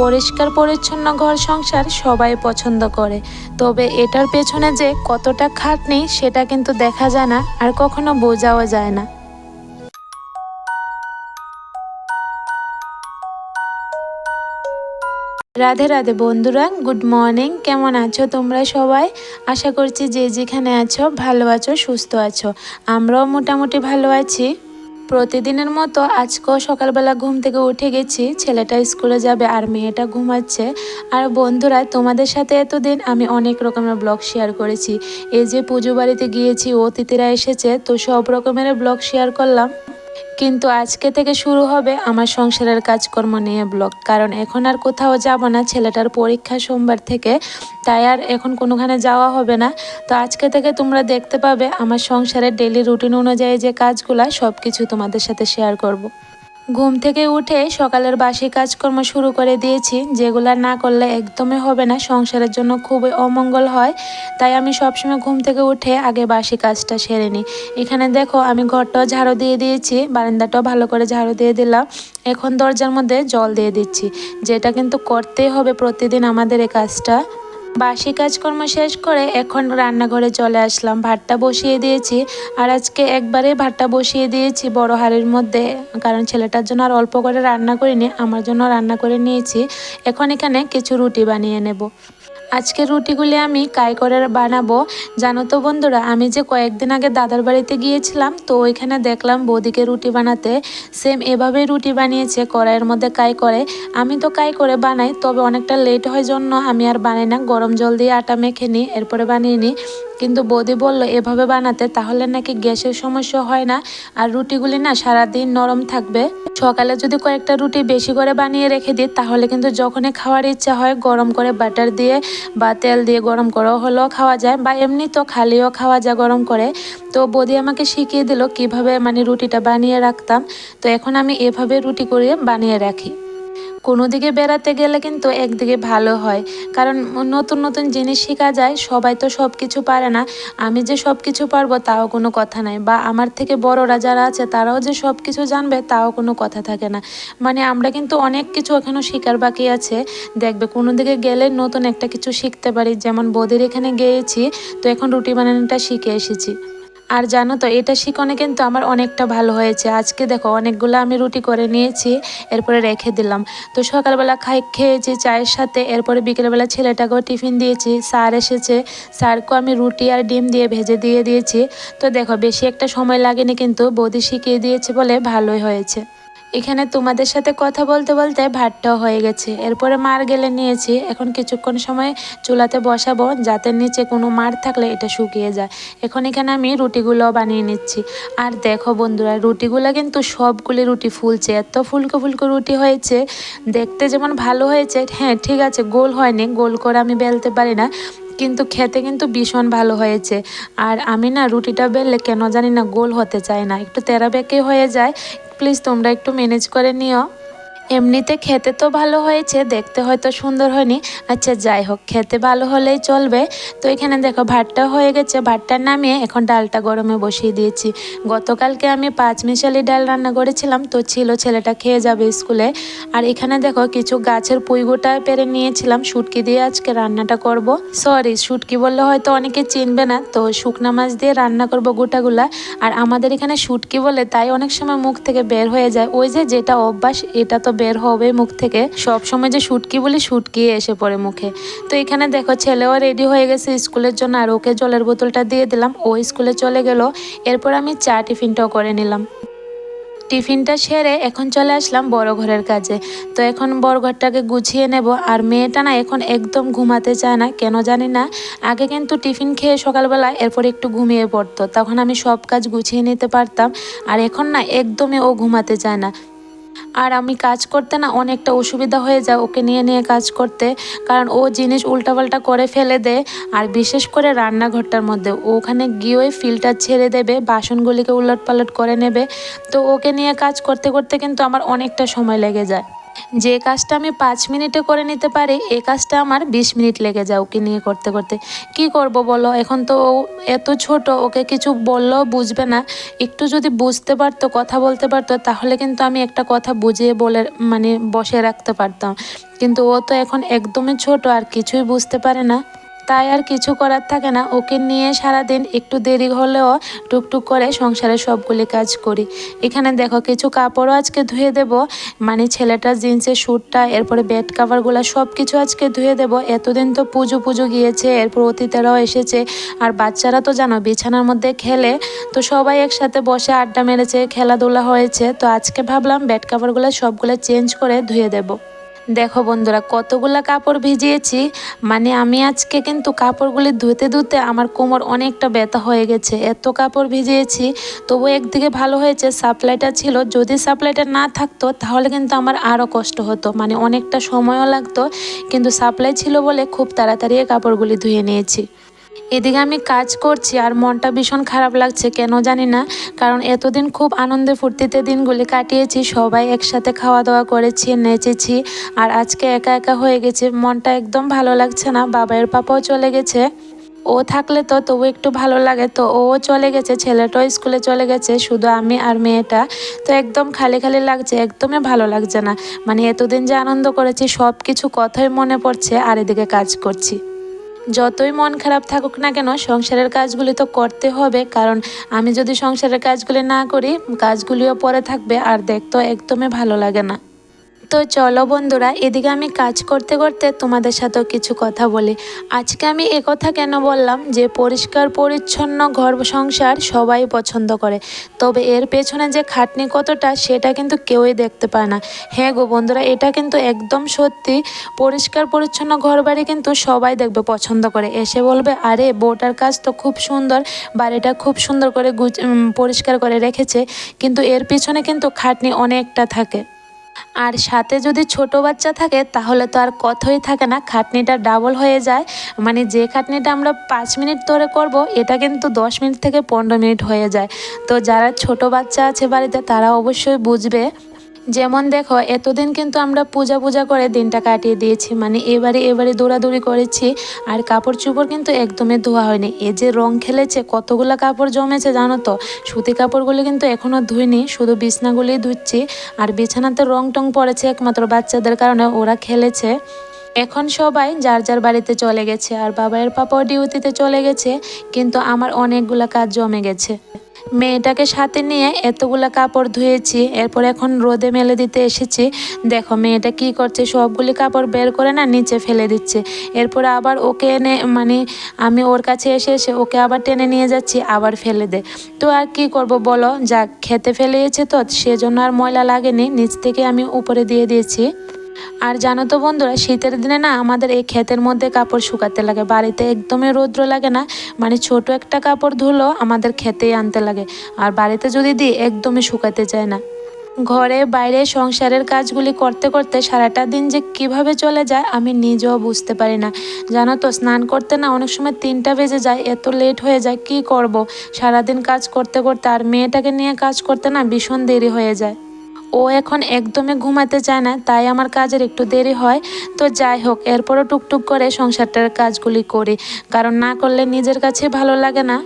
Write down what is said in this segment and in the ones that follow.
পরিষ্কার পরিচ্ছন্ন ঘর সংসার সবাই পছন্দ করে। তবে এটার পেছনে যে কতটা খাটনি, সেটা কিন্তু দেখা যায় না আর কখনো বোঝাও যায় না। রাধে রাধে বন্ধুরা, গুড মর্নিং, কেমন আছো তোমরা সবাই? আশা করছি যে যেখানে আছো, ভালো আছো, সুস্থ আছো। আমরাও মোটামুটি ভালো আছি। প্রতিদিনের মতো আজকেও সকালবেলা ঘুম থেকে উঠে গেছি। ছেলেটা স্কুলে যাবে আর মেয়েটা ঘুমাচ্ছে। আর বন্ধুরা, তোমাদের সাথে এতদিন আমি অনেক রকমের ব্লগ শেয়ার করেছি। এই যে পুজো বাড়িতে গিয়েছি, অতিথিরা এসেছে, তো সব রকমের ব্লগ শেয়ার করলাম। কিন্তু আজকে থেকে শুরু হবে আমার সংসারের কাজকর্ম নিয়ে ব্লগ কারণ এখন আর কোথাও যাব না, ছেলেটার পরীক্ষা সোমবার থেকে, তাই আর এখন কোনোখানে যাওয়া হবে না তো আজকে থেকে তোমরা দেখতে পাবে আমার সংসারের ডেলি রুটিন অনুযায়ী যে কাজগুলা সব কিছু তোমাদের সাথে শেয়ার করব। ঘুম থেকে উঠে সকালের বাসি কাজকর্ম শুরু করে দিয়েছি, যেগুলা না করলে একদমই হবে না। সংসারের জন্য খুবই অমঙ্গল হয়, তাই আমি সবসময় ঘুম থেকে উঠে আগে বাসি কাজটা সেরে নিই। এখানে দেখো, আমি ঘরটাও ঝাড়ু দিয়ে দিয়েছি, বারান্দাটাও ভালো করে ঝাড়ু দিয়ে দিলাম। এখন দরজার মধ্যে জল দিয়ে দিচ্ছি, যেটা কিন্তু করতেই হবে প্রতিদিন আমাদের এই কাজটা। বাসি কাজকর্ম শেষ করে এখন রান্নাঘরে চলে আসলাম। ভাতটা বসিয়ে দিয়েছি আর আজকে একবারে ভাতটা বসিয়ে দিয়েছি বড় হাড়ির মধ্যে। কারণ ছেলেটার জন্য আর অল্প করে রান্না করিনি, আমার জন্য রান্না করে নিয়েছি। এখন এখানে কিছু রুটি বানিয়ে নেব। আজকে রুটিগুলি আমি কাই করে বানাবো। জানো তো বন্ধুরা, আমি যে কয়েকদিন আগে দাদার বাড়িতে গিয়েছিলাম, তো ওইখানে দেখলাম বৌদিকে রুটি বানাতে। সেম এভাবেই রুটি বানিয়েছে, কড়াইয়ের মধ্যে কাই করে। আমি তো কাই করে বানাই, তবে অনেকটা লেট হয় জন্য আমি আর বানাই না। গরম জল দিয়ে আটা মেখে নিই, এরপরে বানিয়ে নিই। কিন্তু বৌদি বলল, এভাবে বানাতে, তাহলে নাকি গ্যাসের সমস্যা হয় না। আর রুটিগুলি না সারাদিন নরম থাকবে। সকালে যদি কয়েকটা রুটি বেশি করে বানিয়ে রেখে দিই, তাহলে কিন্তু যখনই খাওয়ার ইচ্ছা হয়, গরম করে বাটার দিয়ে বা তেল দিয়ে গরম করেও হলেও খাওয়া যায় বা এমনি তো খালিও খাওয়া যায়, গরম করে। তো বৌদি আমাকে শিখিয়ে দিল কীভাবে মানে রুটিটা বানিয়ে রাখতাম। তো এখন আমি এভাবে রুটি করে বানিয়ে রাখি। কোনো দিকে বেড়াতে গেলে কিন্তু একদিকে ভালো হয়। কারণ নতুন নতুন জিনিস শেখা যায়, সবাই তো সব কিছু পারে না। আমি যে সব কিছু পারব তাও কোনো কথা নাই। বা আমার থেকে বড়রা যারা আছে, তারাও যে সব কিছু জানবে তাও কোনো কথা থাকে না। মানে আমরা কিন্তু অনেক কিছু এখনও শেখার বাকি আছে। দেখবে কোনো দিকে গেলে নতুন একটা কিছু শিখতে পারি। যেমন বৌদির এখানে গিয়েছি, তো এখন রুটি বানানোটা শিখে এসেছি। আর জানো তো, এটা শিখনে কিন্তু আমার অনেকটা ভালো হয়েছে। আজকে দেখো, অনেকগুলো আমি রুটি করে নিয়েছি, এরপরে রেখে দিলাম। তো সকালবেলা খাই, খেয়েছি চায়ের সাথে, এরপরে বিকেলবেলা ছেলেটাকেও টিফিন দিয়েছি, স্যার এসেছে। স্যারকেও আমি রুটি আর ডিম দিয়ে ভেজে দিয়ে দিয়েছি। তো দেখো, বেশি একটা সময় লাগেনি কিন্তু বৌদি শিখিয়ে দিয়েছে বলে ভালোই হয়েছে। এখানে তোমাদের সাথে কথা বলতে বলতে ভাতটাও হয়ে গেছে। এরপরে মার গেলে নিয়েছি। এখন কিছুক্ষণ সময় চুলাতে বসাবো, যাতে নিচে কোনো মার থাকলে এটা শুকিয়ে যায়। এখন এখানে আমি রুটিগুলো বানিয়ে নিচ্ছি। আর দেখো বন্ধুরা, রুটিগুলো কিন্তু সবগুলি রুটি ফুলছে। এত ফুলকো ফুলকো রুটি হয়েছে, দেখতে যেমন ভালো হয়েছে হ্যাঁ ঠিক আছে, গোল হয়নি, গোল করে আমি বেলতে পারি না, কিন্তু খেতে কিন্তু ভীষণ ভালো হয়েছে। আর আমি না রুটিটা বেললে কেন জানি না গোল হতে চায় না। একটু তেরা বেঁকে হয়ে যায় প্লিজ তোমরা একটু ম্যানেজ করে নিও। এমনিতে খেতে তো ভালো হয়েছে, দেখতে হয়তো সুন্দর হয়নি। আচ্ছা যাই হোক, খেতে ভালো হলেই চলবে। তো এখানে দেখো ভাতটা হয়ে গেছে। ভাতটা নামিয়ে এখন ডালটা গরমে বসিয়ে দিয়েছি। গতকালকে আমি পাঁচ মিশালি ডাল রান্না করেছিলাম, তো ছিল ছেলেটা খেয়ে যাবে স্কুলে। আর এখানে দেখো, কিছু গাছের পুইগোটা পেরে নিয়েছিলাম। শুটকি দিয়ে আজকে রান্নাটা করব। সরি শুটকি বললে হয়তো অনেকে চিনবে না। তো শুকনা মাছ দিয়ে রান্না করব গোটাগুলা। আর আমাদের এখানে শুটকি বলে তাই অনেক সময় মুখ থেকে বের হয়ে যায়। ওই যে যেটা অভ্যাস, এটা তো বের হবে মুখ থেকে। সব সময় যে শুটকি বলি শুটকি এসে পড়ে মুখে। তো এখানে দেখো ছেলেও রেডি হয়ে গেছে স্কুলের জন্য আর ওকে জলের বোতলটা দিয়ে দিলাম। ও স্কুলে চলে গেল। এরপর আমি চা টিফিনটাও করে নিলাম। টিফিনটা সেরে এখন চলে আসলাম বড় ঘরের কাজে। তো এখন বড় ঘরটাকে গুছিয়ে নেব। আর মেয়েটা না এখন একদম ঘুমাতে চায় না, কেন জানি না। আগে কিন্তু টিফিন খেয়ে সকালবেলা এরপর একটু ঘুমিয়ে পড়তো। তখন আমি সব কাজ গুছিয়ে নিতে পারতাম। আর এখন না একদমই ও ঘুমাতে চায় না। আর আমি কাজ করতে না অনেকটা অসুবিধা হয়ে যায় ওকে নিয়ে নিয়ে কাজ করতে। কারণ ও জিনিস উল্টাপাল্টা করে ফেলে দেয় আর বিশেষ করে রান্নাঘরটার মধ্যে। ওখানে গিয়েই ফিল্টার ছেড়ে দেবে, বাসনগুলিকে উলট পালট করে নেবে। তো ওকে নিয়ে কাজ করতে করতে কিন্তু আমার অনেকটা সময় লেগে যায়। যে কাজটা আমি পাঁচ মিনিটে করে নিতে পারি, এ কাজটা আমার বিশ মিনিট লেগে যায় ওকে নিয়ে করতে করতে। কি করব বলো? এখন তো এত ছোট, ওকে কিছু বললেও বুঝবে না। একটু যদি বুঝতে পারতো, কথা বলতে পারতো, তাহলে কিন্তু আমি একটা কথা বুঝিয়ে বলে মানে বসে রাখতে পারতাম। কিন্তু ও তো এখন একদমই ছোট, আর কিছুই বুঝতে পারে না। তাই আর কিছু করার থাকে না। ওকে নিয়ে সারাদিন একটু দেরি হলেও টুকটুক করে সংসারের সবগুলি কাজ করি। এখানে দেখো, কিছু কাপড়ও আজকে ধুয়ে দেব। মানে ছেলেটার জিন্সের শ্যুটটা এরপরে বেড কাভারগুলো সব কিছু আজকে ধুয়ে দেব। এতদিন তো পুজো পুজো গিয়েছে, এরপর অতিথিরাও এসেছে। আর বাচ্চারা তো জানো, বিছানার মধ্যে খেলে। তো সবাই একসাথে বসে আড্ডা মেরেছে, খেলাধুলা হয়েছে। তো আজকে ভাবলাম বেড কাভারগুলো সবগুলো চেঞ্জ করে ধুয়ে দেবো। দেখো বন্ধুরা, কতগুলা কাপড় ভিজিয়েছি। মানে আমি আজকে কিন্তু কাপড়গুলি ধুতে ধুতে আমার কোমর অনেকটা ব্যথা হয়ে গেছে। এত কাপড় ভিজিয়েছি, তবু একদিকে ভালো হয়েছে, সাপ্লাইটা ছিল। যদি সাপ্লাইটা না থাকতো, তাহলে কিন্তু আমার আরও কষ্ট হতো। মানে অনেকটা সময়ও লাগতো, কিন্তু সাপ্লাই ছিল বলে খুব তাড়াতাড়ি কাপড়গুলি ধুয়ে নিয়েছি। এদিকে আমি কাজ করছি আর মনটা ভীষণ খারাপ লাগছে, কেন জানি না। কারণ এতদিন খুব আনন্দে ফুর্তিতে দিনগুলি কাটিয়েছি, সবাই একসাথে খাওয়া দাওয়া করেছি, নেচেছি আর আজকে একা একা হয়ে গেছে, মনটা একদম ভালো লাগছে না বাবার পাপাও চলে গেছে। ও থাকলে তো তবু একটু ভালো লাগে, তো ও চলে গেছে ছেলেটাও স্কুলে চলে গেছে, শুধু আমি আর মেয়েটা। তো একদম খালি খালি লাগছে, একদমই ভালো লাগছে না। মানে এতদিন যে আনন্দ করেছি সব কিছু কথাই মনে পড়ছে আর এদিকে কাজ করছি। যতই মন খারাপ থাকুক না কেন, সংসারের কাজগুলি তো করতে হবে। কারণ আমি যদি সংসারের কাজগুলি না করি, কাজগুলিও পরে থাকবে, আর দেখতে একদমই ভালো লাগে না। তো চলো বন্ধুরা, এদিকে আমি কাজ করতে করতে তোমাদের সাথেও কিছু কথা বলি। আজকে আমি কথা কেন বললাম? যে পরিষ্কার পরিচ্ছন্ন ঘর সংসার সবাই পছন্দ করে। তবে এর পেছনে যে খাটনি কতটা, সেটা কিন্তু কেউই দেখতে পায় না। হ্যাঁ গো বন্ধুরা, এটা কিন্তু একদম সত্যি। পরিষ্কার পরিচ্ছন্ন ঘর বাড়ি কিন্তু সবাই দেখবে পছন্দ করে। এসে বলবে, আরে, বউটার কাজ তো খুব সুন্দর। বাড়িটা খুব সুন্দর করে পরিষ্কার করে রেখেছে। কিন্তু এর পিছনে কিন্তু খাটনি অনেকটা থাকে। আর সাথে যদি ছোট বাচ্চা থাকে, তাহলে তো আর কথাই থাকে না, খাটনিটা ডাবল হয়ে যায়। মানে যে খাটনিটা আমরা পাঁচ মিনিট ধরে করব, এটা কিন্তু দশ মিনিট থেকে পনেরো মিনিট হয়ে যায়। তো যারা ছোট বাচ্চা আছে বাড়িতে, তারা অবশ্যই বুঝবে যেমন দেখো, এতদিন কিন্তু আমরা পূজা পূজা করে দিনটা কাটিয়ে দিয়েছি। মানে এবারে এবারে দৌড়াদৌড়ি করেছি আর কাপড় চুপড় কিন্তু একদমই ধোয়া হয়নি। এ যে রং খেলেছে, কতগুলো কাপড় জমেছে জানো তো? সুতি কাপড়গুলি কিন্তু এখনও ধুইনি, শুধু বিছনাগুলি ধুচ্ছি। আর বিছানাতে রং টং পড়েছে একমাত্র বাচ্চাদের কারণে ওরা খেলেছে। এখন সবাই যার যার বাড়িতে চলে গেছে আর বাবাইয়ের পাপাও ডিউটিতে চলে গেছে, কিন্তু আমার অনেকগুলো কাজ জমে গেছে। মেয়েটাকে সাথে নিয়ে এতগুলো কাপড় ধুয়েছি, এরপর এখন রোদে মেলে দিতে এসেছি। দেখো, মেয়েটা কি করছে, সবগুলি কাপড় বের করে না নিচে ফেলে দিচ্ছে। এরপর আবার ওকে এনে মানে আমি ওর কাছে এসে এসে ওকে আবার টেনে নিয়ে যাচ্ছি, আবার ফেলে দে। তো আর কি করব বলো? যা খেতে ফেলেছে তো, সেজন্য আর ময়লা লাগেনি। নিচ থেকে আমি উপরে দিয়ে দিয়েছি। আর জানো তো বন্ধুরা, শীতের দিনে না আমাদের এই ক্ষেতের মধ্যে কাপড় শুকাতে লাগে। বাড়িতে একদমই রৌদ্র লাগে না মানে ছোট একটা কাপড় ধুলো আমাদের খেতেই আনতে লাগে। আর বাড়িতে যদি দিই, একদমই শুকাতে চায় না। ঘরে বাইরে সংসারের কাজগুলি করতে করতে সারাটা দিন যে কীভাবে চলে যায়, আমি নিজেও বুঝতে পারি না। জানো তো, স্নান করতে না অনেক সময় তিনটা বেজে যায়, এত লেট হয়ে যায়, কি করব? সারাদিন কাজ করতে করতে আর মেয়েটাকে নিয়ে কাজ করতে না ভীষণ দেরি হয়ে যায়। ও এখন একদমই ঘুমাতে চায় না, তাই আমার কাজের একটু দেরি হয়। তো যাই হোক, এরপরও টুকটুক করে সংসারটার কাজগুলি করি, কারণ না করলে নিজের কাছে ভালো লাগে না।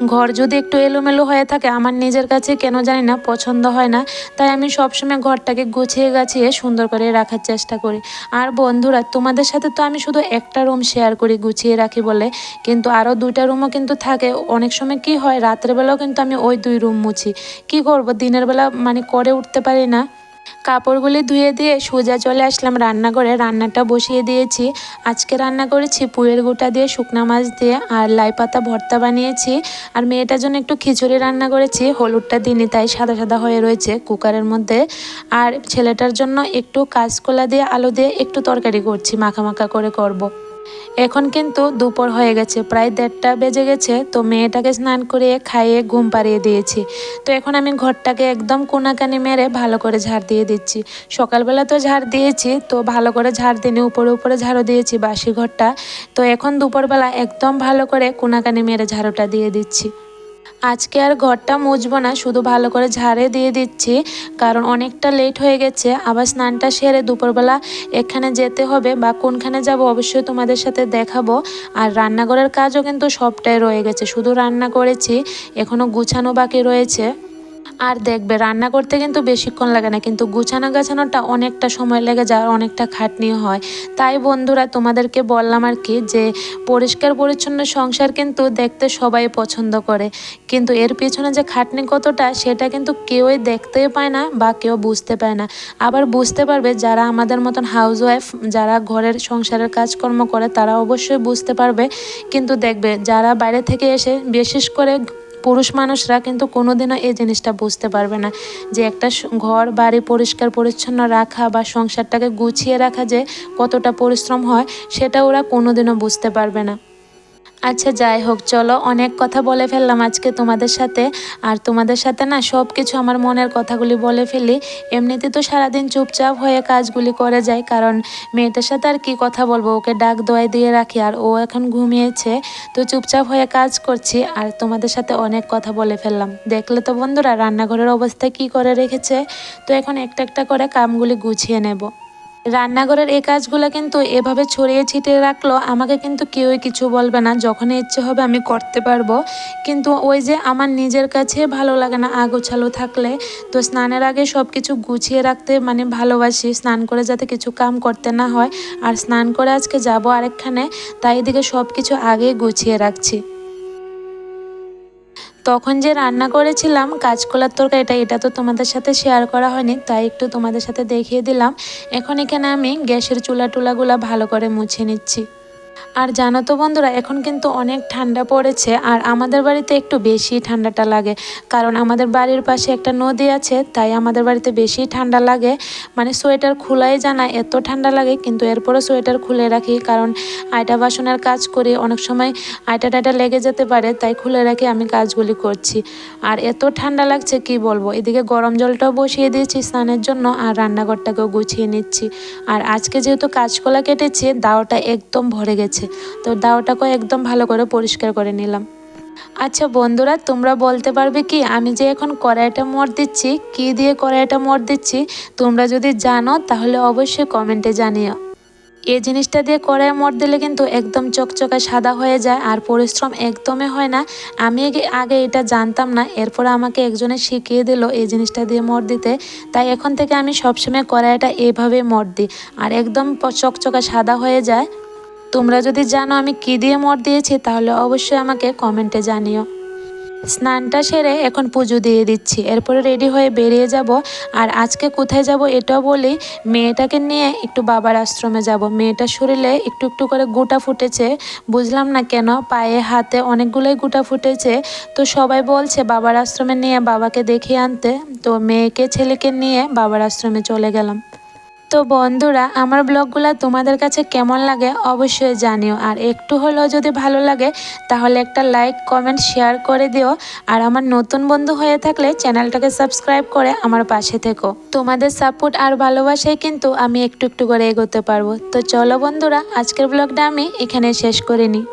ঘর যদি একটু এলোমেলো হয়ে থাকে, আমার নিজের কাছে কেন জানি না পছন্দ হয় না। তাই আমি সবসময় ঘরটাকে গুছিয়ে গাছিয়ে সুন্দর করে রাখার চেষ্টা করি। আর বন্ধুরা, তোমাদের সাথে তো আমি শুধু একটা রুম শেয়ার করি গুছিয়ে রাখি বলে। কিন্তু আরও দুইটা রুমও কিন্তু থাকে। অনেক সময় কি হয় রাত্রেবেলাও কিন্তু আমি ওই দুই রুম মুছি। কি করব? দিনের বেলা মানে করে উঠতে পারি না। কাপড়গুলি ধুয়ে দিয়ে সোজা চলে আসলাম রান্নাঘরে। রান্নাটা বসিয়ে দিয়েছি। আজকে রান্না করেছি পুয়ের গোটা দিয়ে শুকনা মাছ দিয়ে আর লাই পাতা ভর্তা বানিয়েছি। আর মেয়েটার জন্য একটু খিচুড়ি রান্না করেছি। হলুদটা দিনই তাই সাদা সাদা হয়ে রয়েছে কুকারের মধ্যে। আর ছেলেটার জন্য একটু কাঁচকলা দিয়ে আলু দিয়ে একটু তরকারি করছি, মাখা মাখা করে করব। এখন কিন্তু দুপুর হয়ে গেছে, প্রায় দেড়টা বেজে গেছে, তো মেয়েটাকে স্নান করিয়ে খাইয়ে ঘুম পাড়িয়ে দিয়েছি। তো এখন আমি ঘরটাকে একদম কোনাকানি মেরে ভালো করে ঝাড় দিয়ে দিচ্ছি। সকালবেলা তো ঝাড় দিয়েছি, তো ভালো করে ঝাড় দিনে উপরে উপরে ঝাড়ু দিয়েছি বাসি ঘরটা। তো এখন দুপুরবেলা একদম ভালো করে কোনাকানি মেরে ঝাড়ুটা দিয়ে দিচ্ছি। আজকে আর ঘরটা মুছবো না, শুধু ভালো করে ঝাড়ে দিয়ে দিচ্ছি, কারণ অনেকটা লেট হয়ে গেছে, আবার স্নানটা সেরে দুপুরবেলা এখানে যেতে হবে বা কোনখানে যাব অবশ্যই তোমাদের সাথে দেখাবো, আর রান্নাঘরের কাজও কিন্তু সবটাই রয়ে গেছে, শুধু রান্না করেছি এখনও গুছানো বাকি রয়েছে। আর দেখবে, রান্না করতে কিন্তু বেশিক্ষণ লাগে না, কিন্তু গুছানো গাছানোটা অনেকটা সময় লেগে যায়, অনেকটা খাটনি হয়। তাই বন্ধুরা, তোমাদেরকে বললাম আর কি যে, পরিষ্কার পরিচ্ছন্ন সংসার কিন্তু দেখতে সবাই পছন্দ করে। কিন্তু এর পিছনে যে খাটনি কতটা, সেটা কিন্তু কেউই দেখতেই পায় না বা কেউ বুঝতে পায় না। আবার বুঝতে পারবে, যারা আমাদের মতন হাউসওয়াইফ যারা ঘরের সংসারের কাজকর্ম করে, তারা অবশ্যই বুঝতে পারবে। কিন্তু দেখবে, যারা বাইরে থেকে এসে, বিশেষ করে পুরুষ মানুষরা কিন্তু কোনোদিনও এই জিনিসটা বুঝতে পারবে না যে একটা ঘর, বাড়ি পরিষ্কার পরিচ্ছন্ন রাখা বা সংসারটাকে গুছিয়ে রাখা যে কতটা পরিশ্রম হয়, সেটা ওরা কোনোদিনও বুঝতে পারবে না। আচ্ছা যাই হোক, চলো, অনেক কথা বলে ফেললাম আজকে তোমাদের সাথে। আর তোমাদের সাথে না সব কিছু আমার মনের কথাগুলি বলে ফেলি। এমনিতে তো সারাদিন চুপচাপ হয়ে কাজগুলি করে যায়, কারণ মেয়েটার সাথে আর কি কথা বলব? ওকে ডাক দোয়াই দিয়ে রাখি, আর ও এখন ঘুমিয়েছে। তো চুপচাপ হয়ে কাজ করছি, আর তোমাদের সাথে অনেক কথা বলে ফেললাম। দেখলে তো বন্ধুরা, রান্নাঘরের অবস্থা কি করে রেখেছে? তো এখন একটা একটা করে কামগুলি গুছিয়ে নেব। রান্নাঘরের এই কাজগুলো কিন্তু এভাবে ছড়িয়ে ছিটিয়ে রাখল, আমাকে কিন্তু কেউই কিছু বলবে না। যখনই ইচ্ছে হবে আমি করতে পারব। কিন্তু ওই যে আমার নিজের কাছে ভালো লাগে না আগোছালো থাকলে, তো স্নানের আগে সব কিছু গুছিয়ে রাখতে মানে ভালোবাসি, স্নান করে যাতে কিছু কাম করতে না হয়। আর স্নান করে আজকে যাব আরেকখানে, তাই এদিকে সব কিছু আগেই গুছিয়ে রাখছি। তখন যে রান্না করেছিলাম, কাঁচকলার তরকারিটা, এটা তো তোমাদের সাথে শেয়ার করা হয়নি, তাই একটু তোমাদের সাথে দেখিয়ে দিলাম। এখন এখানে আমি গ্যাসের চুলা টুলাগুলা ভালো করে মুছে নিচ্ছি। আর জানো তো বন্ধুরা, এখন কিন্তু অনেক ঠান্ডা পড়েছে আর আমাদের বাড়িতে একটু বেশি ঠান্ডাটা লাগে। কারণ আমাদের বাড়ির পাশে একটা নদী আছে, তাই আমাদের বাড়িতে বেশি ঠান্ডা লাগে। মানে সোয়েটার খোলাই জানা, এত ঠান্ডা লাগে, কিন্তু এরপরে সোয়েটার খুলে রাখি। কারণ আয়টা বাসনের কাজ করি, অনেক সময় আয়টা টাইটা লেগে যেতে পারে, তাই খুলে রাখি, আমি কাজগুলি করছি। আর এত ঠান্ডা লাগছে, কি বলব? এদিকে গরম জলটাও বসিয়ে দিয়েছি স্নানের জন্য আর রান্নাঘরটাকেও গুছিয়ে নিচ্ছি। আর আজকে যেহেতু কাঁচকলা কেটেছে, দাওটা একদম ভরে গেছে। তো দাওটাকেও একদম ভালো করে পরিষ্কার করে নিলাম। আচ্ছা বন্ধুরা, তোমরা বলতে পারবে কি, আমি যে এখন কড়াইটা মর দিচ্ছি, কি দিয়ে কড়াইটা মর দিচ্ছি, তোমরা যদি জানো, তাহলে অবশ্যই কমেন্টে জানিও। এই জিনিসটা দিয়ে কড়াই মর দিলে কিন্তু একদম চকচকা সাদা হয়ে যায়, আর পরিশ্রম একদমই হয় না। আমি আগে এটা জানতাম না, এরপর আমাকে একজনে শিখিয়ে দিল এই জিনিসটা দিয়ে মর দিতে। তাই এখন থেকে আমি সবসময় কড়াইটা এভাবে মর দিই, আর একদম চকচকা সাদা হয়ে যায়। তোমরা যদি জানো আমি কি দিয়ে মর দিয়েছি, তাহলে অবশ্যই আমাকে কমেন্টে জানিও। স্নানটা সেরে এখন পুজো দিয়ে দিচ্ছি। এরপরে রেডি হয়ে বেরিয়ে যাব। আর আজকে কোথায় যাব এটাও বলি, মেয়েটাকে নিয়ে একটু বাবার আশ্রমে যাব। মেয়েটার শরীরে একটু একটু করে গোটা ফুটেছে। বুঝলাম না কেন, পায়ে, হাতে অনেকগুলোই গোটা ফুটেছে। তো সবাই বলছে, বাবার আশ্রমে নিয়ে বাবাকে দেখিয়ে আনতে। তো মেয়েকে, ছেলেকে নিয়ে বাবার আশ্রমে চলে গেলাম। তো বন্ধুরা, আমার ব্লগগুলো তোমাদের কাছে কেমন লাগে অবশ্যই জানিও। আর একটু হলেও যদি ভালো লাগে, তাহলে একটা লাইক, কমেন্ট, শেয়ার করে দিও। আর আমার নতুন বন্ধু হয়ে থাকলে চ্যানেলটাকে সাবস্ক্রাইব করে আমার পাশে থেকো। তোমাদের সাপোর্ট আর ভালোবাসায় কিন্তু আমি একটু একটু করে এগোতে পারব। তো চলো বন্ধুরা, আজকের ব্লগটা আমি এখানে শেষ করে নিই।